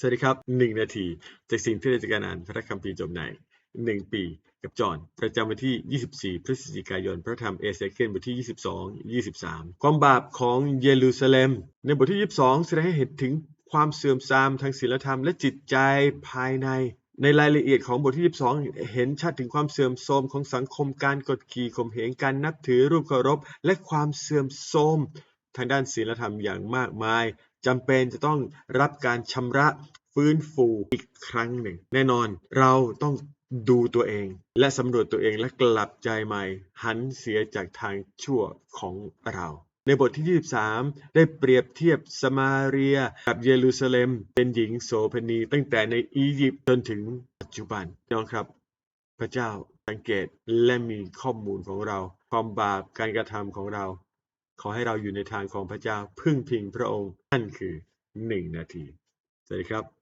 สวัสดีครับ 1 นาที จากสิ่งที่เราจะการอ่านพระคัมภีร์จบใน 1 ปี กับจอห์นประจำวันที่ 24 พฤศจิกายน พระธรรมเอเซเคิลบทที่ 22 23 ความบาปของเยรูซาเล็ม ในบทที่ 22 แสดงให้เห็นถึงความเสื่อมทรามทางศีลธรรมและจิตใจภายใน ในรายละเอียดของบทที่ 22 เห็นชัดถึงความเสื่อมโทรมของสังคมการกดขี่ข่มเหงการนับถือรูปเคารพ และความเสื่อมโทรม ทางด้านศีลธรรมอย่างมากมายจำเป็นจะต้องรับการชำระฟื้นฟูอีกครั้งหนึ่ง แน่นอนเราต้องดูตัวเอง และสำรวจตัวเองและกลับใจใหม่ หันเสียจากทางชั่วของเรา ในบทที่ 23 ได้เปรียบเทียบสมาเรียกับเยรูซาเล็ม เป็นหญิงโสเภณีตั้งแต่ในอียิปต์จนถึงปัจจุบันน้องครับ พระเจ้าสังเกตและมีข้อมูลของเรา ความบาปการกระทำของเรา ขอให้เราอยู่ในทางของพระเจ้าพึ่งพิงพระองค์นั่นคือหนึ่งนาทีสวัสดีครับ